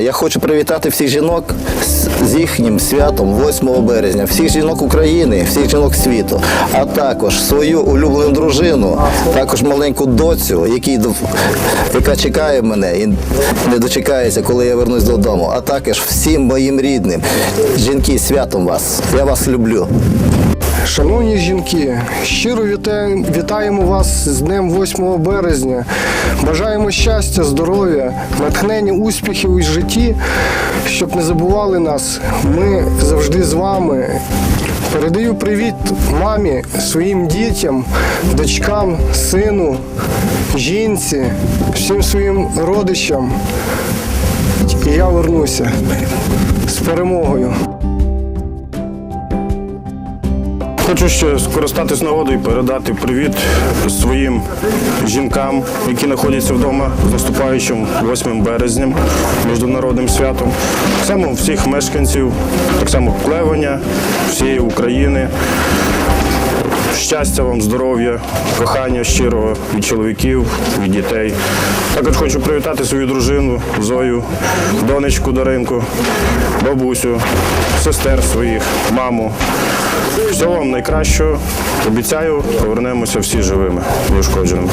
Я хочу привітати всіх жінок з- їхнім святом 8 березня, всіх жінок України, всіх жінок світу, а також свою улюблену дружину, також маленьку доцю, який яка чекає мене і не дочекається, коли я вернусь додому. А також всім моїм рідним. Жінки, святом вас! Я вас люблю. Шановні жінки, щиро вітаємо, вас з Днем 8 березня. Бажаємо щастя, здоров'я, натхнення, успіхів у житті, щоб не забували нас. Ми завжди з вами. Передаю привіт мамі, своїм дітям, дочкам, сину, жінці, всім своїм родичам. І я вернуся з перемогою. Хочу ще скористатись нагодою і передати привіт своїм жінкам, які знаходяться вдома з наступаючим 8 березням, міжнародним святом. Так само всіх мешканців, так само Клевеня, всієї України. Щастя вам, здоров'я, кохання щирого від чоловіків, від дітей. Також хочу привітати свою дружину Зою, донечку Даринку, бабусю, сестер своїх, маму. Всього вам найкращого. Обіцяю, повернемося всі живими, неушкодженими.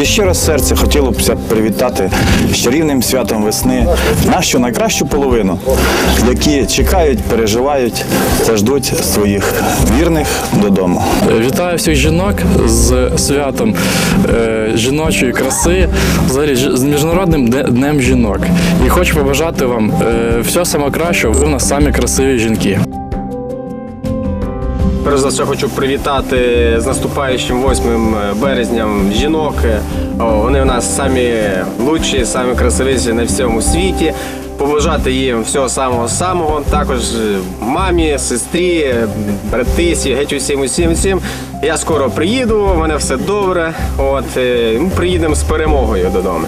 Від щиро серця хотіло б привітати з святом весни нашу найкращу половину, які чекають, переживають та ждуть своїх вірних додому. Вітаю всіх жінок з святом е, жіночої краси, взагалі з міжнародним днем жінок. І хочу побажати вам е, всього самого кращого. Ви в нас самі красиві жінки. Перш за все хочу привітати з наступаючим 8 березням жінок. О, Вони в нас самі лучші, самі красивіші на всьому світі. Побажати їм всього самого самого. Також е, мамі, сестрі, е, братисі, геть усім, усім, усім. Я скоро приїду, у мене все добре. От е, ми приїдемо з перемогою додому.